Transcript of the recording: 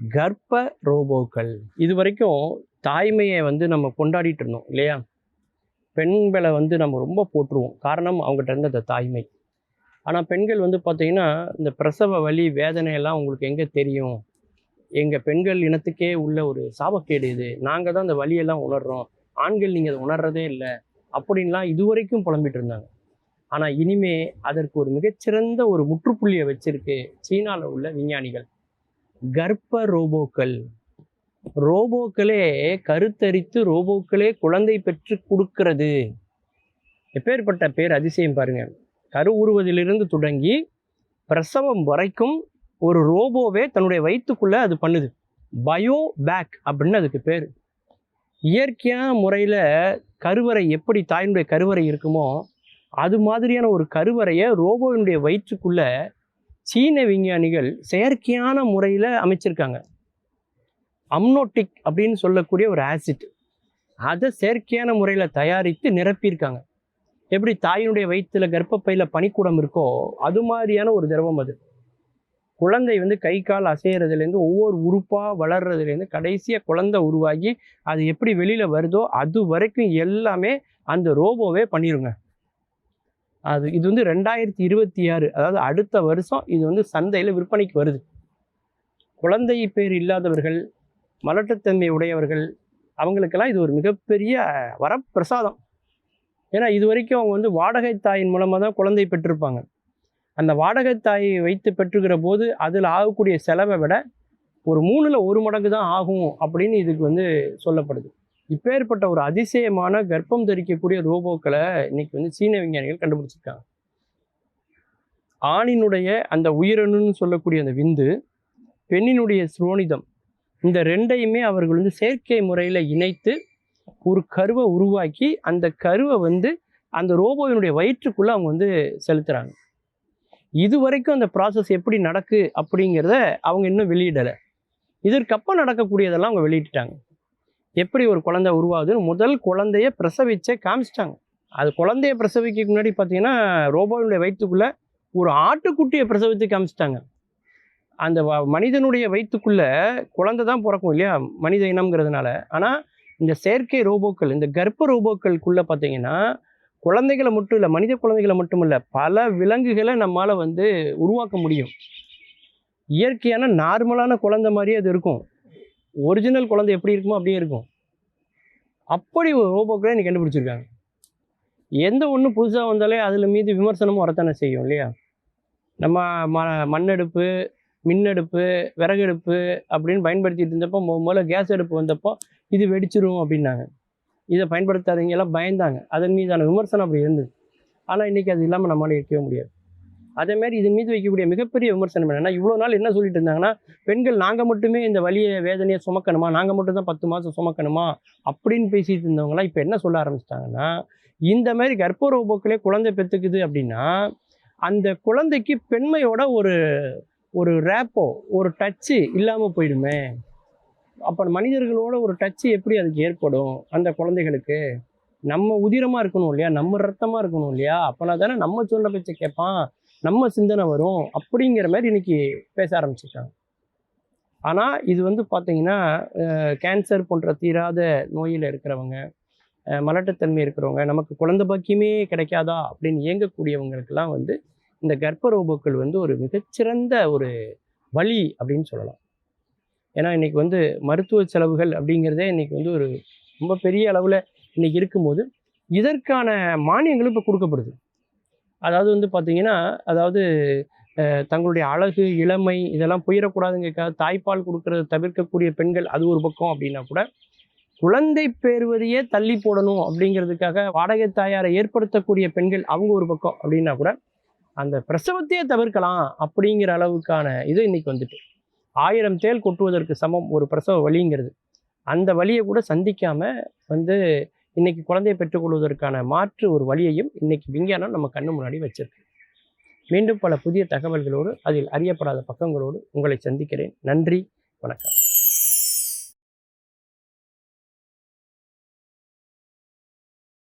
கர்ப்ப ரோபோக்கள். இது வரைக்கும் தாய்மையை வந்து நம்ம கொண்டாடிட்டு இருந்தோம் இல்லையா? பெண்களை வந்து நம்ம ரொம்ப போற்றுவோம். காரணம் அவங்ககிட்ட இருந்த அந்த தாய்மை. ஆனால் பெண்கள் வந்து பார்த்தீங்கன்னா இந்த பிரசவ வலி வேதனையெல்லாம் உங்களுக்கு எங்கே தெரியும்? எங்கள் பெண்கள் இனத்துக்கே உள்ள ஒரு சாபக்கேடு இது. நாங்கள் தான் அந்த வலியெல்லாம் உணர்றோம். ஆண்கள் நீங்கள் அதை உணர்றதே இல்லை. அப்படின்லாம் இதுவரைக்கும் புலம்பிட்டு இருந்தாங்க. ஆனால் இனிமே அதற்கு ஒரு மிகச்சிறந்த ஒரு முற்றுப்புள்ளியை வச்சிருக்கு சீனாவில் உள்ள விஞ்ஞானிகள். கர்ப்ப ரோபோக்கள். ரோபோக்களே கருத்தரித்து ரோபோக்களே குழந்தை பெற்று கொடுக்கிறது. எப்பேற்பட்ட பேர் அதிசயம் பாருங்க. கரு உருவதிலிருந்து தொடங்கி பிரசவம் வரைக்கும் ஒரு ரோபோவே தன்னுடைய வயிற்றுக்குள்ளே அது பண்ணுது. பயோ பேக் அப்படின்னு அதுக்கு பேர். இயற்கையான முறையில் கருவறை எப்படி தாயினுடைய கருவறை இருக்குமோ அது மாதிரியான ஒரு கருவறையை ரோபோவினுடைய வயிற்றுக்குள்ளே சீன விஞ்ஞானிகள் செயற்கையான முறையில் அமைச்சிருக்காங்க. அம்னோட்டிக் அப்படின்னு சொல்லக்கூடிய ஒரு ஆசிட். அதை செயற்கையான முறையில் தயாரித்து நிரப்பியிருக்காங்க. எப்படி தாயினுடைய வயிற்றுல கர்ப்பப்பையில் பனிக்கூடம் இருக்கோ அது மாதிரியான ஒரு திரவம் அது. குழந்தை வந்து கை கால் அசைகிறதுலேருந்து ஒவ்வொரு உறுப்பாக வளர்றதுலேருந்து கடைசியாக குழந்தை உருவாகி அது எப்படி வெளியில் வருதோ அது வரைக்கும் எல்லாமே அந்த ரோபோவே பண்ணிடுங்க அது இது வந்து ரெண்டாயிரத்தி இருபத்தி ஆறு அதாவது அடுத்த வருஷம் இது வந்து சந்தையில் விற்பனைக்கு வருது. குழந்தை பேர் இல்லாதவர்கள் மலட்டுத்தன்மை உடையவர்கள் அவங்களுக்கெல்லாம் இது ஒரு மிகப்பெரிய வரப்பிரசாதம். ஏன்னா இது வரைக்கும் அவங்க வந்து வாடகை தாயின் மூலமாக தான் குழந்தை பெற்றிருப்பாங்க. அந்த வாடகை தாயை வைத்து பெற்றுக்கிற போது அதில் ஆகக்கூடிய செலவை விட ஒரு மூணில் ஒரு மடங்கு தான் ஆகும் அப்படின்னு இதுக்கு வந்து சொல்லப்படுது. இப்பேற்பட்ட ஒரு அதிசயமான கர்ப்பம் தரிக்கக்கூடிய ரோபோக்களை இன்னைக்கு வந்து சீன விஞ்ஞானிகள் கண்டுபிடிச்சிருக்காங்க. ஆணினுடைய அந்த உயிரணுன்னு சொல்லக்கூடிய அந்த விந்து பெண்ணினுடைய சுரோனிதம் இந்த ரெண்டையுமே அவர்கள் வந்து செயற்கை முறையில் இணைத்து ஒரு கருவை உருவாக்கி அந்த கருவை வந்து அந்த ரோபோவினுடைய வயிற்றுக்குள்ளே அவங்க வந்து செலுத்துகிறாங்க இது வரைக்கும் அந்த ப்ராசஸ் எப்படி நடக்கு அப்படிங்கிறத அவங்க இன்னும் வெளியிடலை. இதற்கப்போ நடக்கக்கூடியதெல்லாம் அவங்க வெளியிட்டுட்டாங்க. எப்படி ஒரு குழந்தை உருவாகுதுன்னு முதல் குழந்தைய பிரசவிச்சே காமிச்சிட்டாங்க. அது குழந்தைய பிரசவிக்க முன்னாடி பார்த்தீங்கன்னா ரோபோவினுடைய வயிற்றுக்குள்ளே ஒரு ஆட்டுக்குட்டியை பிரசவித்து காமிச்சிட்டாங்க. அந்த வ- மனிதனுடைய வயிற்றுக்குள்ளே குழந்தை தான் பிறக்கும் இல்லையா? மனித இனம்ங்கிறதுனால. ஆனால் இந்த செயற்கை ரோபோக்கள் இந்த கர்ப்ப ரோபோக்களுக்குள்ளே பார்த்தீங்கன்னா குழந்தைகளை மட்டும் இல்லை மனித குழந்தைகளை மட்டும் இல்லை பல விலங்குகளை நம்மால் வந்து உருவாக்க முடியும். இயற்கையான நார்மலான குழந்தை மாதிரியே அது இருக்கும். ஒரிஜினல் குழந்தை எப்படி இருக்குமோ அப்படியே இருக்கும். அப்படி ஒரு ரோபோக்களை இன்னைக்கு கண்டுபிடிச்சிருக்காங்க. எந்த ஒன்று புதுசாக வந்தாலே அதில் மீது விமர்சனமும் வரத்தானே செய்யும் இல்லையா? நம்ம ம மண்ணெடுப்பு மின்னெடுப்பு விறகெடுப்பு அப்படின்னு பயன்படுத்திட்டு இருந்தப்போ முதல்ல கேஸ் அடுப்பு வந்தப்போ இது வெடிச்சிரும் அப்படின்னாங்க. இதை பயன்படுத்தாதீங்க எல்லாம் பயந்தாங்க. அதன் மீதான விமர்சனம் அப்படி இருந்தது. ஆனால் இன்னைக்கு அது இல்லாமல் நம்மளால இருக்கவே முடியாது. அதே மாதிரி இதன் மீது வைக்கக்கூடிய மிகப்பெரிய விமர்சனம் என்னென்னா இவ்வளோ நாள் என்ன சொல்லிட்டு இருந்தாங்கன்னா பெண்கள் நாங்கள் மட்டுமே இந்த வலியை வேதனையை சுமக்கணுமா? நாங்கள் மட்டும் தான் பத்து மாதம் சுமக்கணுமா? அப்படின்னு பேசிட்டு இருந்தவங்களாம் இப்போ என்ன சொல்ல ஆரம்பிச்சிட்டாங்கன்னா இந்த மாதிரி கர்ப்ப ரோபோக்களே குழந்தை பெற்றுக்குது அப்படின்னா அந்த குழந்தைக்கு பெண்மையோட ஒரு ஒரு ரேப்போ ஒரு டச்சு இல்லாமல் போயிடுமே. அப்போ மனிதர்களோட ஒரு டச்சு எப்படி அதுக்கு ஏற்படும்? அந்த குழந்தைகளுக்கு நம்ம உதிரமாக இருக்கணும் இல்லையா? நம்ம ரத்தமாக இருக்கணும் இல்லையா? அப்போனா தானே நம்ம சொல்ல பேச்சை கேட்பான். நம்ம சிந்தனை வரும் அப்படிங்கிற மாதிரி இன்னைக்கு பேச ஆரம்பிச்சிருக்காங்க ஆனால் இது வந்து பார்த்தீங்கன்னா கேன்சர் போன்ற தீராத நோயில் இருக்கிறவங்க மலட்டத்தன்மை மலட்டுத்தன்மை இருக்கிறவங்க நமக்கு குழந்தை பாக்கியமே கிடைக்காதா அப்படின்னு இயங்கக்கூடியவங்களுக்கெல்லாம் வந்து இந்த கர்ப்ப ரோபோக்கள் வந்து ஒரு மிகச்சிறந்த ஒரு வழி அப்படின்னு சொல்லலாம். ஏன்னா இன்னைக்கு வந்து மருத்துவ செலவுகள் அப்படிங்கிறதே இன்னைக்கு வந்து ஒரு ரொம்ப பெரிய அளவில் இன்னைக்கு இருக்கும்போது இதற்கான மானியங்களும் இப்போ கொடுக்கப்படுது. அதாவது வந்து பார்த்தீங்கன்னா அதாவது தங்களுடைய அழகு இளமை இதெல்லாம் போயிடக்கூடாதுங்கிறக்காக தாய்ப்பால் கொடுக்கறத தவிர்க்கக்கூடிய பெண்கள் அது ஒரு பக்கம் அப்படின்னா கூட குழந்தை பேருவதையே தள்ளி போடணும் அப்படிங்கிறதுக்காக வாடகை தாயாரை ஏற்படுத்தக்கூடிய பெண்கள் அவங்க ஒரு பக்கம் அப்படின்னா கூட அந்த பிரசவத்தையே தவிர்க்கலாம் அப்படிங்கிற அளவுக்கான இது இன்னைக்கு வந்துட்டு. ஆயிரம் தேள் கொட்டுவதற்கு சமம் ஒரு பிரசவ வலிங்கிறது. அந்த வழியை கூட சந்திக்காமல் வந்து இன்னைக்கு குழந்தையை பெற்றுக்கொள்வதற்கான மாற்று ஒரு வழியையும் இன்னைக்கு விஞ்ஞானம் நம்ம கண்ணு முன்னாடி வச்சிருக்கு. மீண்டும் பல புதிய தகவல்களோடு அதில் அறியப்படாத பக்கங்களோடு உங்களை சந்திக்கிறேன். நன்றி வணக்கம்.